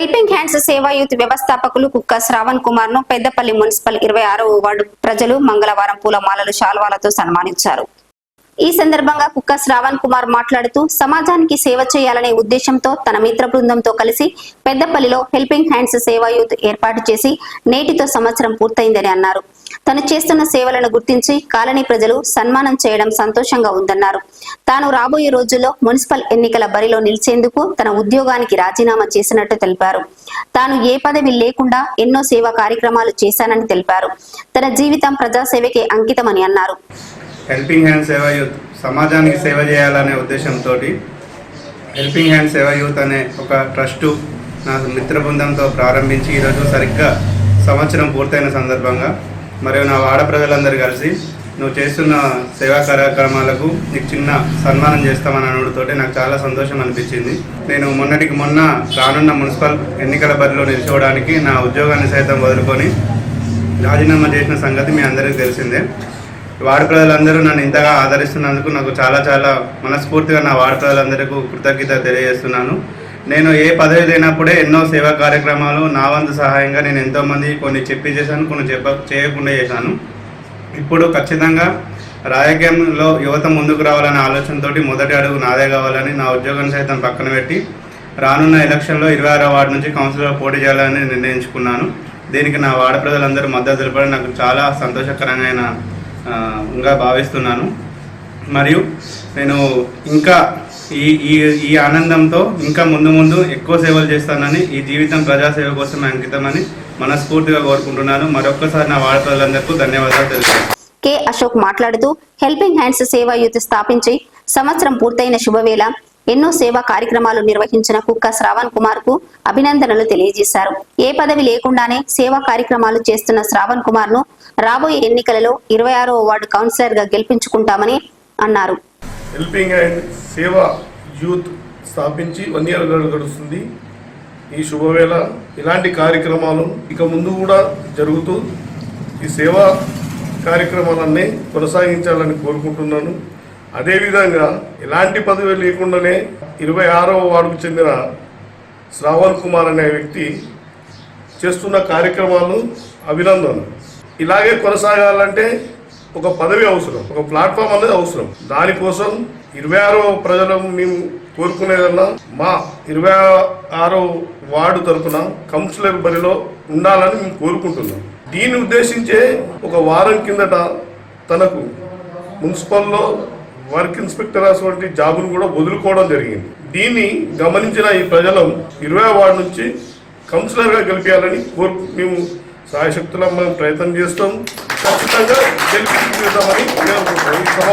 Helping hands సేవా youth వ్యవస్థాపకులు కుక్క శ్రావణ్ కుమార్ను పెద్దపల్లి మున్సిపల్ ఇరవై ఆరో వార్డు ప్రజలు మంగళవారం పూలమాలలు శాల్వాలతో సన్మానించారు ఈ సందర్భంగా కుక్క శ్రావణ్ కుమార్ మాట్లాడుతూ సమాజానికి సేవ చేయాలనే ఉద్దేశంతో తన మిత్ర బృందంతో కలిసి పెద్దపల్లిలో హెల్పింగ్ హ్యాండ్స్ సేవా యూత్ ఏర్పాటు చేసి నేటితో సంవత్సరం పూర్తయిందని అన్నారు. తను చేస్తున్న సేవలను గుర్తించి కాలనీ ప్రజలు సన్మానం చేయడం సంతోషంగా ఉందన్నారు. తాను రాబోయే రోజుల్లో మున్సిపల్ ఎన్నికల బరిలో నిలిచేందుకు తన ఉద్యోగానికి రాజీనామా చేసినట్టు తెలిపారు. తాను ఏ పదవి లేకుండా ఎన్నో సేవా కార్యక్రమాలు చేశానని తెలిపారు. తన జీవితం ప్రజాసేవకే అంకితమని అన్నారు. హెల్పింగ్ హ్యాండ్ సేవ యూత్ సమాజానికి సేవ చేయాలనే ఉద్దేశంతో హెల్పింగ్ హ్యాండ్ సేవ యూత్ అనే ఒక ట్రస్టు నా మిత్ర బృందంతో ప్రారంభించి ఈరోజు సరిగ్గా సంవత్సరం పూర్తయిన సందర్భంగా మరియు నా వాడ ప్రజలందరూ కలిసి నువ్వు చేస్తున్న సేవా కార్యక్రమాలకు నీకు చిన్న సన్మానం చేస్తామని అనుడితోటి నాకు చాలా సంతోషం అనిపించింది. నేను మొన్నటికి మొన్న రానున్న మున్సిపల్ ఎన్నికల బరిలో నిల్చోవడానికి నా ఉద్యోగాన్ని సైతం వదులుకొని రాజీనామా చేసిన సంగతి మీ అందరికీ తెలిసిందే. వార్డు ప్రజలందరూ నన్ను ఇంతగా ఆదరిస్తున్నందుకు నాకు చాలా చాలా మనస్ఫూర్తిగా నా వార్డు ప్రజలందరికీ కృతజ్ఞత తెలియజేస్తున్నాను. నేను ఏ పదవి లేనప్పుడే ఎన్నో సేవా కార్యక్రమాలు నా వంతు సహాయంగా నేను ఎంతోమంది కొన్ని చెప్పి చేశాను కొన్ని చెప్ప చేయకుండా చేశాను. ఇప్పుడు ఖచ్చితంగా రాజకీయంలో యువత ముందుకు రావాలనే ఆలోచనతోటి మొదటి అడుగు నాదే కావాలని నా ఉద్యోగాన్ని సైతం పక్కన పెట్టి రానున్న ఎలక్షన్లో ఇరవై ఆరో వార్డు నుంచి కౌన్సిలర్ పోటీ చేయాలని నిర్ణయించుకున్నాను. దీనికి నా వార్డు ప్రజలందరూ మద్దతు తెలపడం నాకు చాలా సంతోషకరమైన భావిస్తున్నాను. మరియు నేను ఇంకా ఈ ఈ ఈ ఆనందంతో ఇంకా ముందు ముందు ఎక్కువ సేవలు చేస్తానని ఈ జీవితం ప్రజాసేవ కోసం అంకితమని మనస్ఫూర్తిగా కోరుకుంటున్నాను. మరొక్కసారి నా వార్తలందరికీ ధన్యవాదాలు తెలుసు కె అశోక్ మాట్లాడుతూ హెల్పింగ్ హ్యాండ్స్ సేవా యూత్ స్థాపించి సంవత్సరం పూర్తయిన శుభవేళ ఎన్నో సేవా కార్యక్రమాలు నిర్వహించిన కుక్క శ్రావణ్ కుమార్కు అభినందనలు తెలియజేశారు. ఏ పదవి లేకుండానే సేవా కార్యక్రమాలు చేస్తున్న శ్రావణ్ కుమార్ను రాబోయే ఎన్నికలలో ఇరవై ఆరో వార్డు కౌన్సిలర్గా గెలిపించుకుంటామని అన్నారు. హెల్పింగ్ అండ్ సేవ యూత్ స్థాపించి వన్ ఇయర్ గడుస్తుంది. ఈ శుభవేళ ఇలాంటి కార్యక్రమాలు ఇక ముందు కూడా జరుగుతూ ఈ సేవా కార్యక్రమాలన్నీ కొనసాగించాలని కోరుకుంటున్నాను. అదేవిధంగా ఎలాంటి పదవి లేకుండానే ఇరవై ఆరవ వార్డుకు చెందిన శ్రావణ్ కుమార్ అనే వ్యక్తి చేస్తున్న కార్యక్రమాలు అభినందన ఇలాగే కొనసాగాలంటే ఒక పదవి అవసరం ఒక ప్లాట్ఫామ్ అనేది అవసరం. దానికోసం ఇరవై ఆరో ప్రజలు మేము కోరుకునేదన్నా మా ఇరవై ఆరో వార్డు తరపున కౌన్సిలర్ బరిలో ఉండాలని మేము కోరుకుంటున్నాం. దీన్ని ఉద్దేశించే ఒక వారం కిందట తనకు మున్సిపల్లో వర్క్ ఇన్స్పెక్టర్ వంటి జాబును కూడా వదులుకోవడం జరిగింది. దీన్ని గమనించిన ఈ ప్రజలు ఇరవై వార్డు నుంచి కౌన్సిలర్గా గెలిపించాలని కోరు మేము సాయశక్తుల మనం ప్రయత్నం చేస్తాం. ఖచ్చితంగా గెలిపించుకుంటామని నేను అనుకుంటున్నాను. ఈ సభ